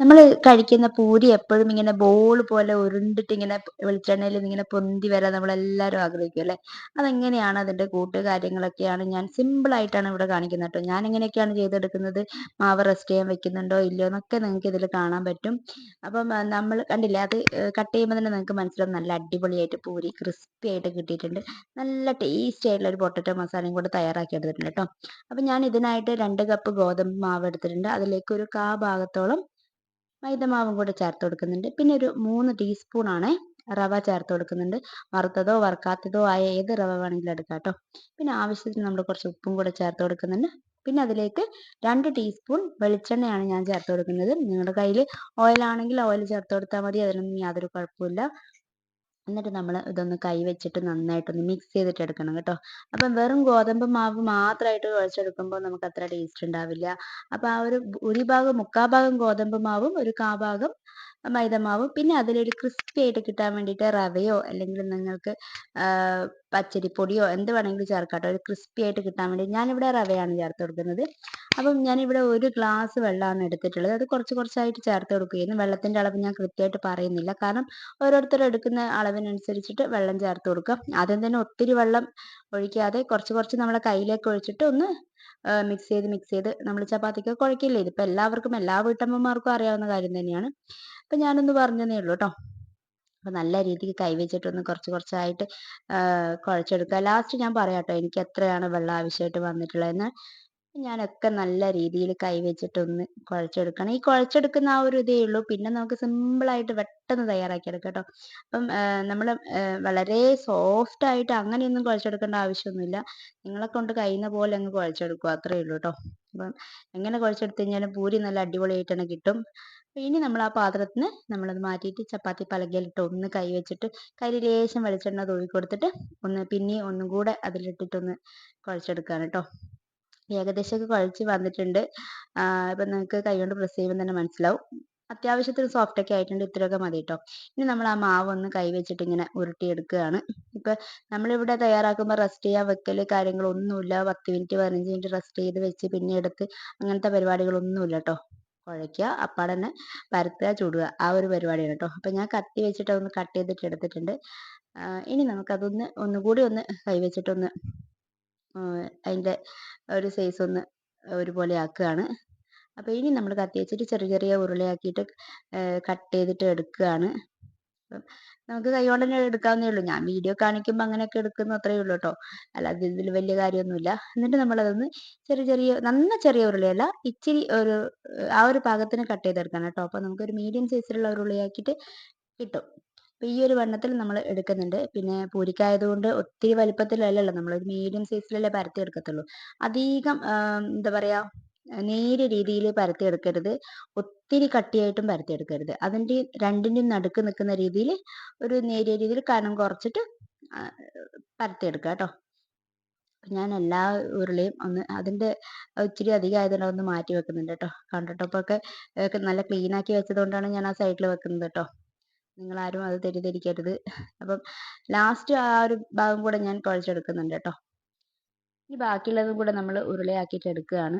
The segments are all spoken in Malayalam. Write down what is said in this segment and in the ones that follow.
നമ്മൾ കഴിക്കുന്ന പൂരി എപ്പോഴും ഇങ്ങനെ ബോൾ പോലെ ഉരുണ്ടിട്ട് ഇങ്ങനെ വെളിച്ചെണ്ണയിൽ ഇങ്ങനെ പൊന്തി വരാൻ നമ്മളെല്ലാവരും ആഗ്രഹിക്കും അല്ലേ? അതെങ്ങനെയാണ് അതിന്റെ കൂട്ടുകാര്യങ്ങളൊക്കെയാണ് ഞാൻ സിമ്പിൾ ആയിട്ടാണ് ഇവിടെ കാണിക്കുന്നത് കേട്ടോ. ഞാൻ എങ്ങനെയൊക്കെയാണ് ചെയ്തെടുക്കുന്നത്? മാവ് റെസ്റ്റ് ചെയ്യാൻ വെക്കുന്നുണ്ടോ? ഇല്ലയോ? എന്നൊക്കെ നിങ്ങൾക്ക് ഇതിൽ കാണാൻ പറ്റും. അപ്പം നമ്മൾ കണ്ടില്ലേ അത് കട്ട് ചെയ്യുമ്പോൾ തന്നെ നിങ്ങൾക്ക് മനസ്സിലാവും നല്ല അടിപൊളിയായിട്ട് പൂരി ക്രിസ്പി ആയിട്ട് കിട്ടിയിട്ടുണ്ട്. നല്ല ടേസ്റ്റി ആയിട്ടുള്ള ഒരു പൊട്ടറ്റോ മസാലയും കൂടെ തയ്യാറാക്കി എടുത്തിട്ടുണ്ട് കേട്ടോ. അപ്പം ഞാൻ ഇതിനായിട്ട് രണ്ട് കപ്പ് ഗോതമ്പ് മാവ് എടുത്തിട്ടുണ്ട്. അതിലേക്ക് ഒരു കാ ഭാഗത്തോളം മൈദമാവും കൂടെ ചേർത്ത് കൊടുക്കുന്നുണ്ട്. പിന്നെ ഒരു മൂന്ന് ടീസ്പൂൺ ആണ് റവ ചേർത്ത് കൊടുക്കുന്നുണ്ട്. വറുത്തതോ വറുക്കാത്തതോ ആയ ഏത് റവ വേണമെങ്കിലും എടുക്കാം കേട്ടോ. പിന്നെ ആവശ്യത്തിന് നമ്മൾ കുറച്ച് ഉപ്പും കൂടെ ചേർത്ത് കൊടുക്കുന്നുണ്ട്. പിന്നെ അതിലേക്ക് രണ്ട് ടീസ്പൂൺ വെളിച്ചെണ്ണയാണ് ഞാൻ ചേർത്ത് കൊടുക്കുന്നത്. നിങ്ങളുടെ കയ്യിൽ ഓയിൽ ആണെങ്കിൽ ഓയിൽ ചേർത്ത് കൊടുത്താൽ മതി. അതിനൊന്നും യാതൊരു കുഴപ്പമില്ല എന്നിട്ട് നമ്മൾ ഇതൊന്ന് കൈ വെച്ചിട്ട് നന്നായിട്ടൊന്ന് മിക്സ് ചെയ്തിട്ട് എടുക്കണം കേട്ടോ. അപ്പം വെറും ഗോതമ്പ് മാവ് മാത്രമായിട്ട് കുഴച്ചെടുക്കുമ്പോൾ നമുക്ക് അത്ര ടേസ്റ്റ് ഉണ്ടാവില്ല. അപ്പം ആ ഒരു ഒരു ഭാഗം ഭാഗം ഗോതമ്പ് മാവും ഒരു കാ ഭാഗം മൈദമാവും. പിന്നെ അതിലൊരു ക്രിസ്പി ആയിട്ട് കിട്ടാൻ വേണ്ടിയിട്ട് റവയോ അല്ലെങ്കിൽ നിങ്ങൾക്ക് പച്ചരിപ്പൊടിയോ എന്ത് വേണമെങ്കിലും ചേർക്കാം കേട്ടോ ഒരു ക്രിസ്പി ആയിട്ട് കിട്ടാൻ വേണ്ടി ഞാനിവിടെ റവയാണ് ചേർത്ത് കൊടുക്കുന്നത്. അപ്പം ഞാനിവിടെ ഒരു ഗ്ലാസ് വെള്ളമാണ് എടുത്തിട്ടുള്ളത്. അത് കുറച്ച് കുറച്ചായിട്ട് ചേർത്ത് കൊടുക്കുകയായിരുന്നു. വെള്ളത്തിന്റെ അളവ് ഞാൻ കൃത്യമായിട്ട് പറയുന്നില്ല. കാരണം ഓരോരുത്തർ എടുക്കുന്ന അളവിനനുസരിച്ചിട്ട് വെള്ളം ചേർത്ത് കൊടുക്കുക. ആദ്യം തന്നെ ഒത്തിരി വെള്ളം ഒഴിക്കാതെ കുറച്ച് കുറച്ച് നമ്മളെ കയ്യിലേക്ക് ഒഴിച്ചിട്ട് ഒന്ന് മിക്സ് ചെയ്ത് മിക്സ് ചെയ്ത് നമ്മൾ ചപ്പാത്തിക്ക് കുഴക്കില്ല. ഇതിപ്പോൾ എല്ലാവർക്കും എല്ലാ വീട്ടമ്മമാർക്കും അറിയാവുന്ന കാര്യം തന്നെയാണ്. അപ്പം ഞാനൊന്ന് പറഞ്ഞതേ ഉള്ളൂ കേട്ടോ അപ്പം നല്ല രീതിക്ക് കൈവച്ചിട്ടൊന്ന് കുറച്ച് കുറച്ചായിട്ട് കുഴച്ചെടുക്കുക ലാസ്റ്റ് ഞാൻ പറയാം കേട്ടോ എനിക്ക് എത്രയാണ് വെള്ളം ആവശ്യമായിട്ട് വന്നിട്ടുള്ളതെന്ന്. ഞാനൊക്കെ നല്ല രീതിയിൽ കൈവച്ചിട്ടൊന്ന് കുഴച്ചെടുക്കണം. ഈ കുഴച്ചെടുക്കുന്ന ആ ഒരു ഇതേ ഉള്ളൂ. പിന്നെ നമുക്ക് സിമ്പിളായിട്ട് പെട്ടെന്ന് തയ്യാറാക്കി എടുക്കാം കേട്ടോ. അപ്പം നമ്മൾ വളരെ സോഫ്റ്റ് ആയിട്ട് അങ്ങനെയൊന്നും കുഴച്ചെടുക്കേണ്ട ആവശ്യമൊന്നുമില്ല. നിങ്ങളെ കൊണ്ട് കഴിയുന്ന പോലെ അങ്ങ് കുഴച്ചെടുക്കുക. അത്രേ ഉള്ളൂ കേട്ടോ. അപ്പം എങ്ങനെ കുഴച്ചെടുത്ത് കഴിഞ്ഞാലും പൂരി നല്ല അടിപൊളിയായിട്ട് തന്നെ കിട്ടും. ഇനി നമ്മൾ ആ പാത്രത്തിന് നമ്മളത് മാറ്റിയിട്ട് ചപ്പാത്തി പലകയിലിട്ട് ഒന്ന് കൈ വെച്ചിട്ട് കയ്യിൽ ലേശം വെളിച്ചെണ്ണ തൂവി കൊടുത്തിട്ട് ഒന്ന് പിന്നെ ഒന്നും കൂടെ അതിലിട്ടിട്ടൊന്ന് കുഴച്ചെടുക്കുകയാണ് കേട്ടോ. ഏകദേശമൊക്കെ കുഴച്ച് വന്നിട്ടുണ്ട്. ഇപ്പം നിങ്ങൾക്ക് കൈകൊണ്ട് പ്രസ് ചെയ്യുമ്പോൾ തന്നെ മനസ്സിലാവും. അത്യാവശ്യത്തിന് സോഫ്റ്റ് ഒക്കെ ആയിട്ടുണ്ട്. ഇത്രയൊക്കെ മതി കേട്ടോ ഇനി നമ്മൾ ആ മാവ് ഒന്ന് കൈ വെച്ചിട്ട് ഇങ്ങനെ ഉരുട്ടിയെടുക്കുകയാണ്. ഇപ്പം നമ്മളിവിടെ തയ്യാറാക്കുമ്പോൾ റെസ്റ്റ് ചെയ്യാൻ വെക്കൽ കാര്യങ്ങളൊന്നുമില്ല. പത്ത് മിനിറ്റ് പതിനഞ്ച് മിനിറ്റ് റെസ്റ്റ് ചെയ്ത് വെച്ച് പിന്നെ എടുത്ത് അങ്ങനത്തെ പരിപാടികളൊന്നുമില്ല കേട്ടോ കുഴയ്ക്കുക അപ്പാടെ തന്നെ പരത്തുക ചുടുക. ആ ഒരു പരിപാടിയാണ് കേട്ടോ അപ്പം ഞാൻ കത്തി വെച്ചിട്ട് ഒന്ന് കട്ട് ചെയ്തിട്ട് എടുത്തിട്ടുണ്ട്. ഇനി നമുക്കതൊന്ന് ഒന്നുകൂടി ഒന്ന് കൈ വെച്ചിട്ടൊന്ന് അതിന്റെ ഒരു സൈസ് ഒന്ന് ഒരുപോലെ ആക്കുകയാണ്. അപ്പോൾ ഇനി നമ്മൾ കത്തി വെച്ചിട്ട് ചെറിയ ചെറിയ ഉരുളയാക്കിയിട്ട് കട്ട് ചെയ്തിട്ട് എടുക്കുകയാണ്. നമുക്ക് കൈ കൈകൊണ്ട് തന്നെ എടുക്കാവുന്നേ ഉള്ളൂ. ഞാൻ വീഡിയോ കാണിക്കുമ്പോൾ അങ്ങനെയൊക്കെ എടുക്കുന്നു അത്രയേ ഉള്ളൂ കേട്ടോ അല്ലാതെ ഇതിൽ വലിയ കാര്യമൊന്നുമില്ല. എന്നിട്ട് നമ്മളതൊന്ന് ചെറിയ ചെറിയ നന്ന ചെറിയ ഉരുളയല്ല ഇച്ചിരി ഒരു ആ ഒരു പാകത്തിന് കട്ട് ചെയ്തെടുക്കണം കേട്ടോ അപ്പോൾ നമുക്കൊരു മീഡിയം സൈസിലുള്ള ഉരുളയാക്കിയിട്ട് കിട്ടും. അപ്പോൾ ഈ ഒരു വണ്ണത്തിൽ നമ്മൾ എടുക്കുന്നുണ്ട്. പിന്നെ പൂരിക്കായതുകൊണ്ട് ഒത്തിരി നമ്മൾ ഒരു മീഡിയം സൈസിലല്ലേ പരത്തി എടുക്കത്തുള്ളൂ. അധികം എന്താ പറയാ നേരിയ രീതിയിൽ പരത്തി എടുക്കരുത്. ഒത്തിരി കട്ടിയായിട്ടും പരത്തി എടുക്കരുത്. അതിന്റെ രണ്ടിന്റെയും നടുക്ക് നിൽക്കുന്ന രീതിയിൽ ഒരു നേരിയ രീതിയിൽ കനം കുറച്ചിട്ട് പരത്തി എടുക്കുക കേട്ടോ. ഞാൻ എല്ലാ ഉരുളയും ഒന്ന് അതിന്റെ ഇച്ചിരി അധികം ആയതുകൊണ്ട് ഒന്ന് മാറ്റി വെക്കുന്നുണ്ട് കേട്ടോ. കൗണ്ടർ ടോപ്പൊക്കെ നല്ല ക്ലീൻ ആക്കി വെച്ചതുകൊണ്ടാണ് ഞാൻ ആ സൈഡിൽ വെക്കുന്നത് കേട്ടോ. നിങ്ങളാരും അത് തെറ്റിദ്ധരിക്കരുത്. അപ്പം ലാസ്റ്റ് ആ ഒരു ഭാഗം കൂടെ ഞാൻ കുഴച്ചെടുക്കുന്നുണ്ട് കേട്ടോ. ഇനി ബാക്കിയുള്ളതും കൂടെ നമ്മൾ ഉരുളയാക്കിയിട്ട് എടുക്കുകയാണ്.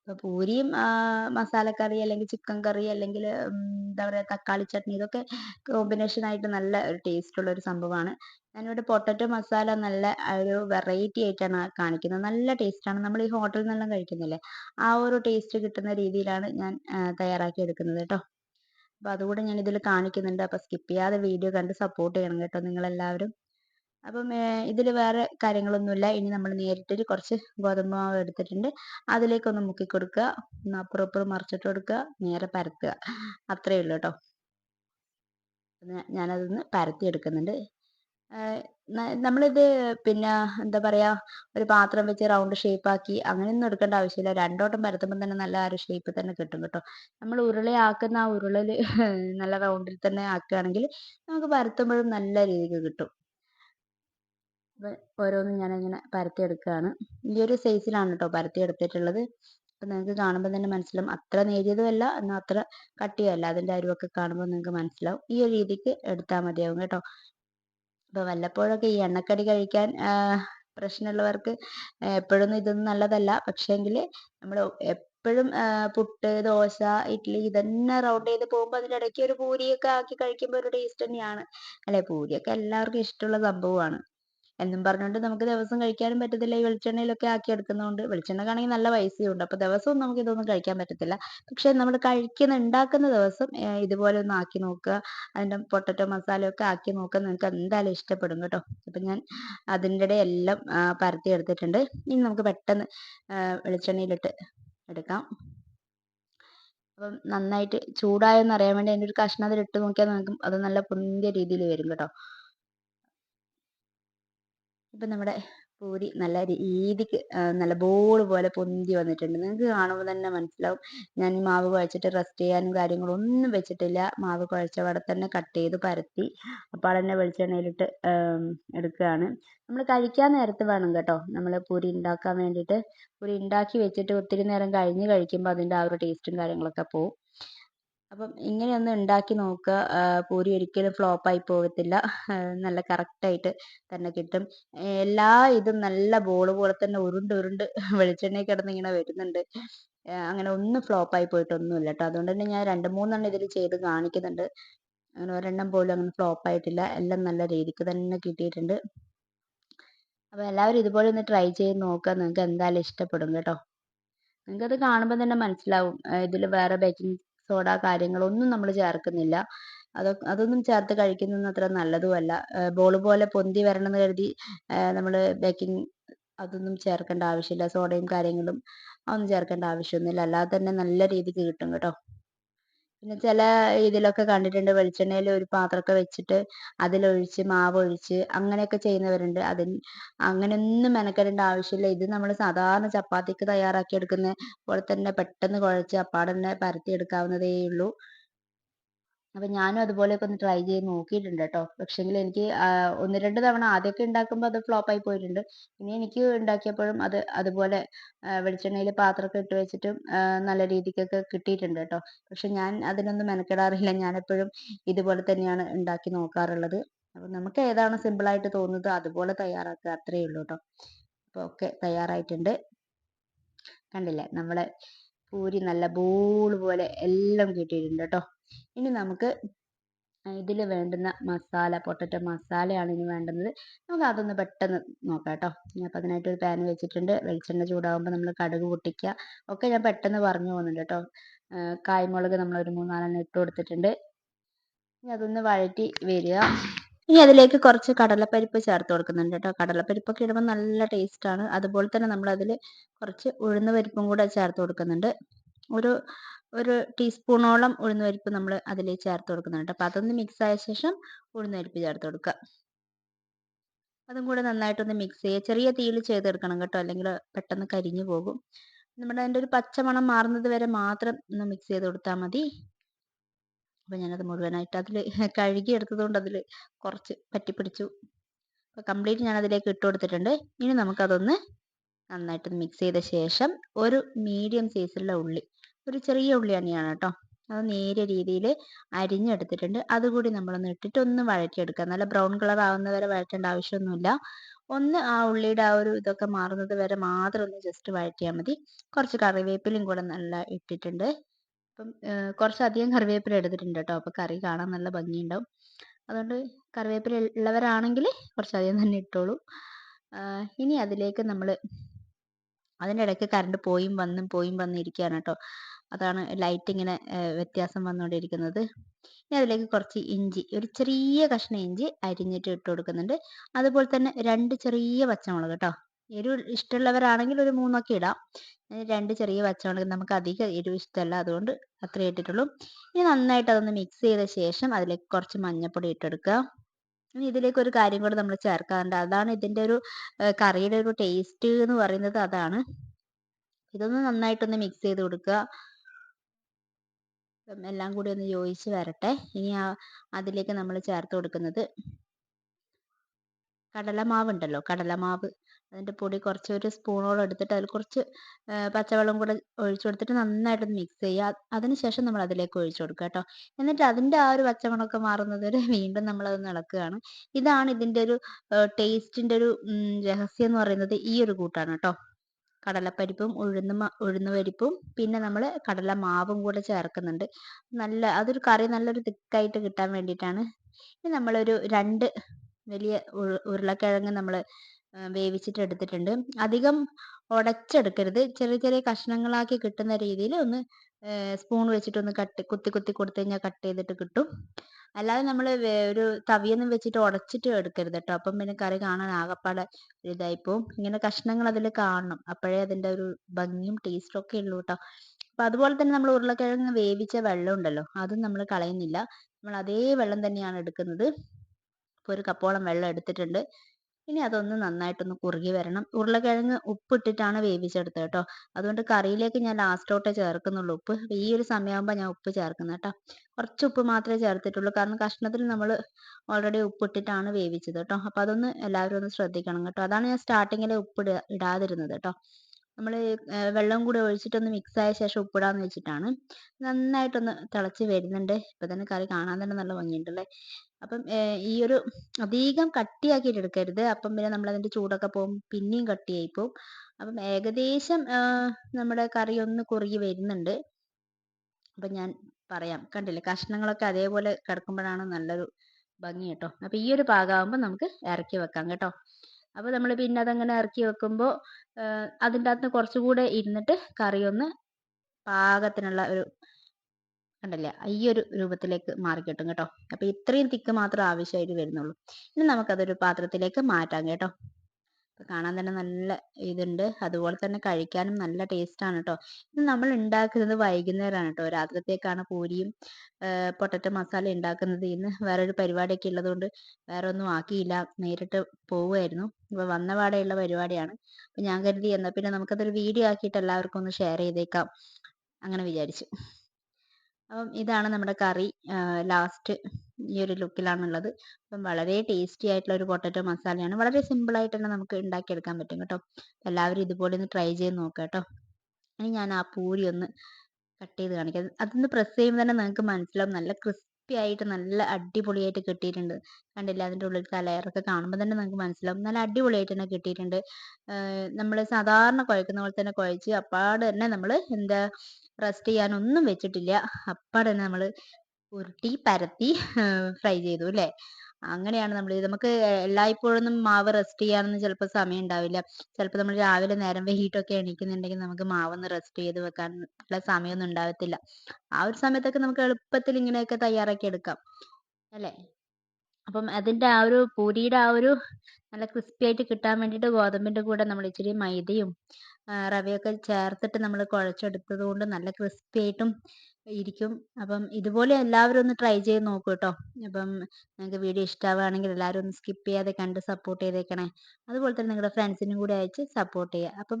ഇപ്പോൾ പൂരിയും മസാലക്കറി അല്ലെങ്കിൽ ചിക്കൻ കറി അല്ലെങ്കിൽ എന്താ പറയുക തക്കാളി ചട്നി ഇതൊക്കെ കോമ്പിനേഷൻ ആയിട്ട് നല്ല ഒരു ടേസ്റ്റ് ഉള്ള ഒരു സംഭവമാണ്. ഞാനിവിടെ പൊട്ടറ്റോ മസാല നല്ല ഒരു വെറൈറ്റി ആയിട്ടാണ് കാണിക്കുന്നത്. നല്ല ടേസ്റ്റാണ് നമ്മൾ ഈ ഹോട്ടലിൽ നിന്നെല്ലാം കഴിക്കുന്നില്ലേ? ആ ഒരു ടേസ്റ്റ് കിട്ടുന്ന രീതിയിലാണ് ഞാൻ തയ്യാറാക്കി എടുക്കുന്നത് കേട്ടോ. അപ്പോൾ അതുകൂടെ ഞാൻ ഇതിൽ കാണിക്കുന്നുണ്ട്. അപ്പോൾ സ്കിപ്പ് ചെയ്യാതെ വീഡിയോ കണ്ട് സപ്പോർട്ട് ചെയ്യണം കേട്ടോ നിങ്ങളെല്ലാവരും. അപ്പം ഇതിൽ വേറെ കാര്യങ്ങളൊന്നുമില്ല. ഇനി നമ്മൾ നേരിട്ട് കുറച്ച് ഗോതമ്പ് മാവ് എടുത്തിട്ടുണ്ട്. അതിലേക്കൊന്ന് മുക്കി കൊടുക്കുക. ഒന്ന് അപ്പുറം അപ്പുറം മറിച്ചിട്ട് കൊടുക്കുക. നേരെ പരത്തുക. അത്രയേ ഉള്ളൂ കേട്ടോ. ഞാനതൊന്ന് പരത്തി എടുക്കുന്നുണ്ട്. നമ്മളിത് പിന്നെ എന്താ പറയാ ഒരു പാത്രം വെച്ച് റൗണ്ട് ഷേപ്പ് ആക്കി അങ്ങനെയൊന്നും എടുക്കേണ്ട ആവശ്യമില്ല. രണ്ടോട്ടം പരത്തുമ്പോൾ തന്നെ നല്ല ആ ഒരു ഷേപ്പ് തന്നെ കിട്ടും കേട്ടോ. നമ്മൾ ഉരുളയാക്കുന്ന ആ ഉരുളൽ നല്ല റൗണ്ടിൽ തന്നെ ആക്കുകയാണെങ്കിൽ നമുക്ക് പരത്തുമ്പോഴും നല്ല രീതിക്ക് കിട്ടും. ഓരോന്നും ഞാനിങ്ങനെ പരത്തിയെടുക്കുകയാണ്. ഈ ഒരു സൈസിലാണ് കേട്ടോ പരത്തിയെടുത്തിട്ടുള്ളത്. അപ്പം നിങ്ങൾക്ക് കാണുമ്പോൾ തന്നെ മനസ്സിലാവും. അത്ര നേരിയതുമല്ല എന്നാൽ അത്ര കട്ടിയല്ല അതിന്റെ അരുവൊക്കെ കാണുമ്പോൾ നിങ്ങൾക്ക് മനസ്സിലാവും. ഈ ഒരു രീതിക്ക് എടുത്താൽ മതിയാവും കേട്ടോ. അപ്പോൾ വല്ലപ്പോഴൊക്കെ ഈ എണ്ണക്കടി കഴിക്കാൻ പ്രശ്നമുള്ളവർക്ക് എപ്പോഴൊന്നും ഇതൊന്നും നല്ലതല്ല. പക്ഷേങ്കിൽ നമ്മൾ എപ്പോഴും പുട്ട് ദോശ ഇഡ്ഡലി ഇതന്നെ റൗണ്ട് ചെയ്ത് പോകുമ്പോൾ അതിന്റെ ഇടയ്ക്ക് ഒരു പൂരിയൊക്കെ ആക്കി കഴിക്കുമ്പോൾ ഒരു ടേസ്റ്റ് തന്നെയാണ്. അല്ലെ? പൂരിയൊക്കെ എല്ലാവർക്കും ഇഷ്ടമുള്ള സംഭവമാണ്. എന്നും പറഞ്ഞുകൊണ്ട് നമുക്ക് ദിവസം കഴിക്കാനും പറ്റത്തില്ല. ഈ വെളിച്ചെണ്ണയിലൊക്കെ ആക്കി എടുക്കുന്നതുകൊണ്ട് വെളിച്ചെണ്ണക്കാണെങ്കിൽ നല്ല പൈസയും ഉണ്ട്. അപ്പോൾ ദിവസവും നമുക്ക് ഇതൊന്നും കഴിക്കാൻ പറ്റത്തില്ല. പക്ഷെ നമ്മൾ കഴിക്കുന്ന ഉണ്ടാക്കുന്ന ദിവസം ഇതുപോലെ ഒന്ന് ആക്കി നോക്കുക. അതിന്റെ പൊട്ടറ്റോ മസാലയൊക്കെ ആക്കി നോക്കുക. നിങ്ങൾക്ക് എന്തായാലും ഇഷ്ടപ്പെടും കേട്ടോ. അപ്പം ഞാൻ അതിന്റെ ഇടയിൽ എല്ലാം പരത്തി എടുത്തിട്ടുണ്ട്. ഇനി നമുക്ക് പെട്ടെന്ന് വെളിച്ചെണ്ണയിലിട്ട് എടുക്കാം. അപ്പം നന്നായിട്ട് ചൂടായോന്ന് അറിയാൻ വേണ്ടി അതിന്റെ ഒരു കഷ്ണം ഇട്ട് നോക്കിയാൽ നമുക്ക് അത് നല്ല പൊന്തിയ രീതിയിൽ വരും കേട്ടോ. ഇപ്പം നമ്മുടെ പൂരി നല്ല രീതിക്ക് നല്ല ബോൾ പോലെ പൊന്തി വന്നിട്ടുണ്ട്. നിങ്ങൾക്ക് കാണുമ്പോൾ തന്നെ മനസ്സിലാവും. ഞാൻ മാവ് കുഴച്ചിട്ട് റെസ്റ്റ് ചെയ്യാനും കാര്യങ്ങളൊന്നും വെച്ചിട്ടില്ല. മാവ് കുഴച്ച വടെ തന്നെ കട്ട് ചെയ്ത് പരത്തി അപ്പോൾ തന്നെ വെളിച്ചെണ്ണയിലിട്ട് എടുക്കുകയാണ്. നമ്മൾ കഴിക്കാൻ നേരത്ത് വേണം കേട്ടോ. നമ്മൾ പൂരി ഉണ്ടാക്കാൻ വേണ്ടിയിട്ട്. പൂരി ഉണ്ടാക്കി വെച്ചിട്ട് ഒത്തിരി നേരം കഴിഞ്ഞ് കഴിക്കുമ്പോൾ അതിന്റെ ആ ഒരു ടേസ്റ്റും കാര്യങ്ങളൊക്കെ പോവും. അപ്പം ഇങ്ങനെ ഒന്ന് ഉണ്ടാക്കി നോക്കുക. പൂരി ഒരിക്കലും ഫ്ലോപ്പ് ആയി പോകത്തില്ല. നല്ല കറക്റ്റായിട്ട് തന്നെ കിട്ടും. എല്ലാ ഇതും നല്ല ബോൾ പോലെ തന്നെ ഉരുണ്ട് ഉരുണ്ട് വെളിച്ചെണ്ണയിൽ കിടന്ന് ഇങ്ങനെ വരുന്നുണ്ട്. അങ്ങനെ ഒന്നും ഫ്ലോപ്പായി പോയിട്ടൊന്നുമില്ല കേട്ടോ. അതുകൊണ്ട് തന്നെ ഞാൻ രണ്ട് മൂന്നെണ്ണം ഇതിൽ ചെയ്ത് കാണിക്കുന്നുണ്ട്. അങ്ങനെ ഒരെണ്ണം പോലും അങ്ങനെ ഫ്ലോപ്പ് ആയിട്ടില്ല. എല്ലാം നല്ല രീതിക്ക് തന്നെ കിട്ടിയിട്ടുണ്ട്. അപ്പോൾ എല്ലാവരും ഇതുപോലെ ഒന്ന് ട്രൈ ചെയ്ത് നോക്കുക. നിങ്ങൾക്ക് എന്തായാലും ഇഷ്ടപ്പെടും കേട്ടോ. നിങ്ങൾക്കത് കാണുമ്പോൾ തന്നെ മനസ്സിലാവും. ഇതിൽ വേറെ ബേക്കിംഗ് സോഡ കാര്യങ്ങളൊന്നും നമ്മൾ ചേർക്കുന്നില്ല. അത് അതൊന്നും ചേർത്ത് കഴിക്കുന്നത് അത്ര നല്ലതുമല്ല. ബോൾ പോലെ പൊന്തി വരണം എന്ന് കരുതി നമ്മൾ ബേക്കിംഗ് അതൊന്നും ചേർക്കേണ്ട ആവശ്യമില്ല. സോഡയും കാര്യങ്ങളും അതൊന്നും ചേർക്കേണ്ട ആവശ്യമൊന്നുമില്ല. അല്ലാതെ തന്നെ നല്ല രീതിക്ക് കിട്ടും കേട്ടോ. പിന്നെ ചില ഇതിലൊക്കെ കണ്ടിട്ടുണ്ട് വെളിച്ചെണ്ണയിൽ ഒരു പാത്രമൊക്കെ വെച്ചിട്ട് അതിലൊഴിച്ച് മാവ് ഒഴിച്ച് അങ്ങനെയൊക്കെ ചെയ്യുന്നവരുണ്ട്. അതിന് അങ്ങനെയൊന്നും മെനക്കെടേണ്ട ആവശ്യമില്ല. ഇത് നമ്മൾ സാധാരണ ചപ്പാത്തിക്ക് തയ്യാറാക്കി എടുക്കുന്ന പോലെ തന്നെ പെട്ടെന്ന് കുഴച്ച് അപ്പാടെ തന്നെ പരത്തി എടുക്കാവുന്നതേ ഉള്ളൂ അപ്പൊ ഞാനും അതുപോലെയൊക്കെ ഒന്ന് ട്രൈ ചെയ്ത് നോക്കിയിട്ടുണ്ട് കേട്ടോ പക്ഷെങ്കിൽ എനിക്ക് ഒന്ന് രണ്ട് തവണ ആദ്യമൊക്കെ ഉണ്ടാക്കുമ്പോൾ അത് ഫ്ലോപ്പ് ആയി പോയിട്ടുണ്ട്. പിന്നെ എനിക്ക് ഉണ്ടാക്കിയപ്പോഴും അത് അതുപോലെ വെളിച്ചെണ്ണയിൽ പാത്രമൊക്കെ ഇട്ട് വെച്ചിട്ടും നല്ല രീതിക്കൊക്കെ കിട്ടിയിട്ടുണ്ട് കേട്ടോ പക്ഷെ ഞാൻ അതിനൊന്നും മെനക്കെടാറില്ല. ഞാൻ എപ്പോഴും ഇതുപോലെ തന്നെയാണ് ഉണ്ടാക്കി നോക്കാറുള്ളത്. അപ്പൊ നമുക്ക് ഏതാണ് സിമ്പിൾ ആയിട്ട് തോന്നുന്നത് അതുപോലെ തയ്യാറാക്കുക അത്രയേ ഉള്ളൂ കേട്ടോ അപ്പൊ ഒക്കെ തയ്യാറായിട്ടുണ്ട്. കണ്ടില്ലേ? നമ്മളെ പൂരി നല്ല ബോൾ പോലെ എല്ലാം കിട്ടിയിട്ടുണ്ട് കേട്ടോ ഇനി നമുക്ക് ഇതിൽ വേണ്ടുന്ന മസാല പൊട്ടറ്റോ മസാലയാണ് ഇനി വേണ്ടുന്നത്. നമുക്ക് അതൊന്ന് പെട്ടെന്ന് നോക്കാം കേട്ടോ. അപ്പം അതിനായിട്ട് ഒരു പാൻ വെച്ചിട്ടുണ്ട്. വെളിച്ചെണ്ണ ചൂടാകുമ്പോൾ നമ്മൾ കടുക് പൊട്ടിക്കുക ഒക്കെ ഞാൻ പെട്ടെന്ന് പറഞ്ഞു പോകുന്നുണ്ട് കേട്ടോ. കായ്മുളക് നമ്മൾ ഒരു മൂന്നാലെണ്ണം ഇട്ട് കൊടുത്തിട്ടുണ്ട്. ഇനി അതൊന്ന് വഴറ്റി വരിക. ഇനി അതിലേക്ക് കുറച്ച് കടലപ്പരിപ്പ് ചേർത്ത് കൊടുക്കുന്നുണ്ട് കേട്ടോ. കടലപ്പരിപ്പൊക്കെ ഇടുമ്പോൾ നല്ല ടേസ്റ്റാണ് അതുപോലെ തന്നെ നമ്മൾ കുറച്ച് ഉഴുന്ന് പരിപ്പും കൂടെ ചേർത്ത് കൊടുക്കുന്നുണ്ട്. ഒരു ഒരു ടീസ്പൂണോളം ഉഴുന്നുപരിപ്പ് നമ്മൾ അതിലേക്ക് ചേർത്ത് കൊടുക്കുന്നുണ്ട്. അപ്പോൾ അതൊന്ന് മിക്സ് ആയ ശേഷം ഉഴുന്നുപരിപ്പ് ചേർത്ത് കൊടുക്കുക. അതും കൂടെ നന്നായിട്ടൊന്ന് മിക്സ് ചെയ്യുക. ചെറിയ തീയിൽ ചെയ്തെടുക്കണം കേട്ടോ. അല്ലെങ്കിൽ പെട്ടെന്ന് കരിഞ്ഞു പോകും. നമ്മുടെ അതിന്റെ ഒരു പച്ചമണം മാറുന്നത് വരെ മാത്രം ഒന്ന് മിക്സ് ചെയ്ത് കൊടുത്താൽ മതി. അപ്പം ഞാനത് മുഴുവനായിട്ട് അതിൽ കഴുകി എടുത്തതുകൊണ്ട് അതിൽ കുറച്ച് പറ്റിപ്പിടിച്ചു. അപ്പോൾ കംപ്ലീറ്റ് ഞാൻ അതിലേക്ക് ഇട്ട് കൊടുത്തിട്ടുണ്ട്. ഇനി നമുക്കതൊന്ന് നന്നായിട്ടൊന്ന് മിക്സ് ചെയ്ത ശേഷം ഒരു മീഡിയം സൈസിലുള്ള ഉള്ളി. ഒരു ചെറിയ ഉള്ളി തന്നെയാണ് കേട്ടോ. അത് നേരിയ രീതിയിൽ അരിഞ്ഞെടുത്തിട്ടുണ്ട്. അതുകൂടി നമ്മളൊന്ന് ഇട്ടിട്ട് ഒന്ന് വഴറ്റിയെടുക്കുക. നല്ല ബ്രൗൺ കളർ ആവുന്ന വരെ വഴറ്റേണ്ട ആവശ്യമൊന്നുമില്ല. ഒന്ന് ആ ഉള്ളിയുടെ ആ ഒരു ഇതൊക്കെ മാറുന്നത് വരെ മാത്രം ഒന്ന് ജസ്റ്റ് വഴറ്റിയാൽ മതി. കുറച്ച് കറിവേപ്പിലയും കൂടെ നല്ല ഇട്ടിട്ടുണ്ട്. അപ്പം കുറച്ചധികം കറിവേപ്പില എടുത്തിട്ടുണ്ട് കേട്ടോ. അപ്പോൾ കറി കാണാൻ നല്ല ഭംഗിയുണ്ടാവും. അതുകൊണ്ട് കറിവേപ്പില ഉള്ളവരാണെങ്കിൽ കുറച്ചധികം തന്നെ ഇട്ടോളൂ. ഇനി അതിലേക്ക് നമ്മൾ അതിന്റെ ഇടയ്ക്ക് കറണ്ട് പോയും വന്നും പോയും വന്നും ഇരിക്കുകയാണ് കേട്ടോ. അതാണ് ലൈറ്റ് ഇങ്ങനെ വ്യത്യാസം വന്നുകൊണ്ടിരിക്കുന്നത് ഇനി അതിലേക്ക് കുറച്ച് ഇഞ്ചി ഒരു ചെറിയ കഷ്ണം ഇഞ്ചി അരിഞ്ഞിട്ട് ഇട്ട് കൊടുക്കുന്നുണ്ട്. അതുപോലെ തന്നെ രണ്ട് ചെറിയ പച്ചമുളക് കേട്ടോ എരിവ് ഇഷ്ടമുള്ളവരാണെങ്കിൽ ഒരു മൂന്നൊക്കെ ഇടാം. രണ്ട് ചെറിയ പച്ചമുളക് നമുക്ക് അധികം എരിവ് ഇഷ്ടമല്ല അതുകൊണ്ട് അത്രേ ഇട്ടിട്ടുള്ളൂ. ഇനി നന്നായിട്ട് അതൊന്ന് മിക്സ് ചെയ്ത ശേഷം അതിലേക്ക് കുറച്ച് മഞ്ഞൾപ്പൊടി ഇട്ടെടുക്കുക. ഇനി ഇതിലേക്ക് ഒരു കാര്യം കൂടെ നമ്മൾ ചേർക്കാറുണ്ട്. അതാണ് ഇതിന്റെ ഒരു കറിയുടെ ഒരു ടേസ്റ്റ് എന്ന് പറയുന്നത് അതാണ്. ഇതൊന്ന് നന്നായിട്ടൊന്ന് മിക്സ് ചെയ്ത് കൊടുക്കുക. എല്ലാം കൂടി ഒന്ന് യോജിച്ച് വരട്ടെ. ഇനി ആ അതിലേക്ക് നമ്മൾ ചേർത്ത് കൊടുക്കുന്നത് കടലമാവ് ഉണ്ടല്ലോ കടലമാവ് അതിന്റെ പൊടി കുറച്ച് ഒരു സ്പൂണോളം എടുത്തിട്ട് അതിൽ കുറച്ച് പച്ചവെള്ളം കൂടെ ഒഴിച്ചു കൊടുത്തിട്ട് നന്നായിട്ടൊന്ന് മിക്സ് ചെയ്യുക. അതിനുശേഷം നമ്മൾ അതിലേക്ക് ഒഴിച്ചു കൊടുക്കുക കേട്ടോ. എന്നിട്ട് അതിന്റെ ആ ഒരു പച്ചമണമൊക്കെ മാറുന്നത് വരെ വീണ്ടും നമ്മളത് ഇളക്കുകയാണ്. ഇതാണ് ഇതിന്റെ ഒരു ടേസ്റ്റിന്റെ ഒരു രഹസ്യം എന്ന് പറയുന്നത് ഈ ഒരു കൂട്ടാണ് കേട്ടോ. കടലപ്പരിപ്പും ഉഴുന്ന ഉഴുന്നുപരിപ്പും പിന്നെ നമ്മൾ കടല മാവും കൂടെ ചേർക്കുന്നുണ്ട്. നല്ല അതൊരു കറി നല്ലൊരു തിക്കായിട്ട് കിട്ടാൻ വേണ്ടിയിട്ടാണ്. ഇനി നമ്മളൊരു രണ്ട് വലിയ ഉരുളക്കിഴങ്ങ് നമ്മൾ വേവിച്ചിട്ട് എടുത്തിട്ടുണ്ട്. അധികം ഉടച്ചെടുക്കരുത് ചെറിയ ചെറിയ കഷ്ണങ്ങളാക്കി കിട്ടുന്ന രീതിയിൽ ഒന്ന് സ്പൂൺ വെച്ചിട്ടൊന്ന് കട്ട് കുത്തി കുത്തി കൊടുത്തു കഴിഞ്ഞാൽ കട്ട് ചെയ്തിട്ട് കിട്ടും. അല്ലാതെ നമ്മൾ ഒരു തവിയൊന്നും വെച്ചിട്ട് ഉടച്ചിട്ട് എടുക്കരുത് കേട്ടോ അപ്പം പിന്നെ കറി കാണാൻ ആകപ്പാടെ ഇതായിപ്പോവും ഇങ്ങനെ കഷ്ണങ്ങൾ അതിൽ കാണണം. അപ്പോഴേ അതിന്റെ ഒരു ഭംഗിയും ടേസ്റ്റും ഒക്കെ ഉള്ളൂ കേട്ടോ അപ്പൊ അതുപോലെ തന്നെ നമ്മൾ ഉരുളക്കിഴങ്ങ് വേവിച്ച വെള്ളം ഉണ്ടല്ലോ അതും നമ്മൾ കളയുന്നില്ല. നമ്മൾ അതേ വെള്ളം തന്നെയാണ് എടുക്കുന്നത്. ഇപ്പൊ ഒരു കപ്പോളം വെള്ളം എടുത്തിട്ടുണ്ട്. ഇനി അതൊന്ന് നന്നായിട്ടൊന്ന് കുറുകി വരണം. ഉരുളക്കിഴങ്ങ് ഉപ്പിട്ടിട്ടാണ് വേവിച്ചെടുത്തത് കേട്ടോ. അതുകൊണ്ട് കറിയിലേക്ക് ഞാൻ ലാസ്റ്റോട്ടേ ചേർക്കുന്നുള്ളൂ. ഉപ്പ് ഈ ഒരു സമയമാകുമ്പോൾ ഞാൻ ഉപ്പ് ചേർക്കുന്നത് കേട്ടോ. കുറച്ച് ഉപ്പ് മാത്രമേ ചേർത്തിട്ടുള്ളൂ. കാരണം കഷ്ണത്തിൽ നമ്മൾ ഓൾറെഡി ഉപ്പിട്ടിട്ടാണ് വേവിച്ചത് കേട്ടോ. അപ്പോൾ അതൊന്ന് എല്ലാവരും ഒന്ന് ശ്രദ്ധിക്കണം കേട്ടോ. അതാണ് ഞാൻ സ്റ്റാർട്ടിങ്ങിൽ ഉപ്പ് ഇടാതിരുന്നത് കേട്ടോ. നമ്മൾ വെള്ളം കൂടി ഒഴിച്ചിട്ടൊന്ന് മിക്സ് ആയ ശേഷം ഉപ്പിടാന്ന് വെച്ചിട്ടാണ്. നന്നായിട്ടൊന്ന് തിളച്ച് വരുന്നുണ്ട്. ഇപ്പൊ തന്നെ കറി കാണാൻ തന്നെ നല്ല ഭംഗിയുണ്ടല്ലേ? അപ്പം ഈ ഒരു അധികം കട്ടിയാക്കിയിട്ട് എടുക്കരുത്. അപ്പം പിന്നെ നമ്മൾ അതിന്റെ ചൂടൊക്കെ പോകും പിന്നെയും കട്ടിയായി പോകും. അപ്പം ഏകദേശം നമ്മുടെ കറി ഒന്ന് കുറുകി വരുന്നുണ്ട്. അപ്പം ഞാൻ പറയാം. കണ്ടില്ലേ കഷ്ണങ്ങളൊക്കെ അതേപോലെ കിടക്കുമ്പോഴാണ് നല്ലൊരു ഭംഗി കേട്ടോ. അപ്പം ഈ ഒരു പാകമാകുമ്പോൾ നമുക്ക് ഇറക്കി വെക്കാം കേട്ടോ. അപ്പോൾ നമ്മൾ പിന്നെ അതങ്ങനെ ഇറക്കി വെക്കുമ്പോൾ അതിന്റെ അകത്ത് കുറച്ചുകൂടെ ഇരുന്നിട്ട് കറി ഒന്ന് പാകത്തിനുള്ള ഒരു കണ്ടില്ലേ? ഈ ഒരു രൂപത്തിലേക്ക് മാറി കിട്ടും അപ്പൊ ഇത്രയും തിക്ക് മാത്രം ആവശ്യമായിട്ട് വരുന്നുള്ളൂ. ഇനി നമുക്കതൊരു പാത്രത്തിലേക്ക് മാറ്റാം കേട്ടോ. കാണാൻ തന്നെ നല്ല ഇതുണ്ട്. അതുപോലെ തന്നെ കഴിക്കാനും നല്ല ടേസ്റ്റ് ആണ് കേട്ടോ. ഇത് നമ്മൾ ഉണ്ടാക്കുന്നത് വൈകുന്നേരമാണ് കേട്ടോ. രാത്രിത്തേക്കാണ് പൂരിയും പൊട്ടറ്റ മസാല ഉണ്ടാക്കുന്നത്. ഇന്ന് വേറൊരു പരിപാടിയൊക്കെ ഉള്ളതുകൊണ്ട് വേറെ ഒന്നും ആക്കിയില്ല. നേരിട്ട് പോവുമായിരുന്നു. ഇപ്പൊ വന്ന പാടെയുള്ള പരിപാടിയാണ്. അപ്പൊ ഞാൻ കരുതി എന്നാ പിന്നെ നമുക്കതൊരു വീഡിയോ ആക്കിയിട്ട് എല്ലാവർക്കും ഒന്ന് ഷെയർ ചെയ്തേക്കാം. അങ്ങനെ വിചാരിച്ചു. അപ്പം ഇതാണ് നമ്മുടെ കറി. ലാസ്റ്റ് ഈ ഒരു ലുക്കിലാണുള്ളത് അപ്പം വളരെ ടേസ്റ്റി ആയിട്ടുള്ള ഒരു പൊട്ടറ്റോ മസാലയാണ് വളരെ സിമ്പിൾ ആയിട്ട് തന്നെ നമുക്ക് ഉണ്ടാക്കിയെടുക്കാൻ പറ്റും കേട്ടോ. എല്ലാവരും ഇതുപോലെ ഒന്ന് ട്രൈ ചെയ്ത് നോക്കാം കേട്ടോ. ഇനി ഞാൻ ആ പൂരി ഒന്ന് കട്ട് ചെയ്ത് കാണിക്കാം. അതൊന്ന് പ്രസ് ചെയ്യുമ്പോൾ തന്നെ നിങ്ങൾക്ക് മനസ്സിലാവും. നല്ല ക്രിസ്പി ആയിട്ട് നല്ല അടിപൊളിയായിട്ട് കിട്ടിയിട്ടുണ്ട്. കണ്ടില്ല? അതിന്റെ ഉള്ളിൽ കലയറൊക്കെ കാണുമ്പോൾ തന്നെ നിങ്ങൾക്ക് മനസ്സിലാവും. നല്ല അടിപൊളിയായിട്ട് തന്നെ കിട്ടിയിട്ടുണ്ട്. നമ്മൾ സാധാരണ കുഴക്കുന്ന പോലെ തന്നെ കുഴച്ച് അപ്പാട് തന്നെ നമ്മൾ എന്താ റെസ്റ്റ് ചെയ്യാനൊന്നും വെച്ചിട്ടില്ല. അപ്പടെ തന്നെ നമ്മൾ ഉരുട്ടി പരത്തി ഫ്രൈ ചെയ്തു അല്ലേ അങ്ങനെയാണ് നമ്മൾ നമുക്ക് എല്ലായ്പ്പോഴൊന്നും മാവ് റെസ്റ്റ് ചെയ്യാനൊന്നും ചിലപ്പോൾ സമയം ഉണ്ടാവില്ല ചിലപ്പോൾ നമ്മൾ രാവിലെ നേരം വൈകിട്ടൊക്കെ എണീക്കുന്നുണ്ടെങ്കിൽ നമുക്ക് മാവൊന്ന് റെസ്റ്റ് ചെയ്ത് വെക്കാൻ ഉള്ള സമയമൊന്നും ഉണ്ടാവത്തില്ല. ആ ഒരു സമയത്തൊക്കെ നമുക്ക് എളുപ്പത്തിൽ ഇങ്ങനെയൊക്കെ തയ്യാറാക്കി എടുക്കാം. അല്ലേ? അപ്പം അതിന്റെ ആ ഒരു പൂരിയുടെ ആ ഒരു നല്ല ക്രിസ്പി ആയിട്ട് കിട്ടാൻ വേണ്ടിയിട്ട് ഗോതമ്പിന്റെ കൂടെ നമ്മൾ ഇച്ചിരി മൈദയും റവയൊക്കെ ചേർത്തിട്ട് നമ്മൾ കുഴച്ചെടുത്തത് കൊണ്ട് നല്ല ക്രിസ്പി ആയിട്ടും ഇരിക്കും. അപ്പം ഇതുപോലെ എല്ലാവരും ഒന്ന് ട്രൈ ചെയ്ത് നോക്കൂ കേട്ടോ അപ്പം നിങ്ങൾക്ക് വീഡിയോ ഇഷ്ടമാവുകയാണെങ്കിൽ എല്ലാവരും ഒന്ന് സ്കിപ്പ് ചെയ്യാതെ കണ്ട് സപ്പോർട്ട് ചെയ്തേക്കണേ. അതുപോലെ തന്നെ നിങ്ങളുടെ ഫ്രണ്ട്സിനും കൂടി അയച്ച് സപ്പോർട്ട് ചെയ്യുക. അപ്പോൾ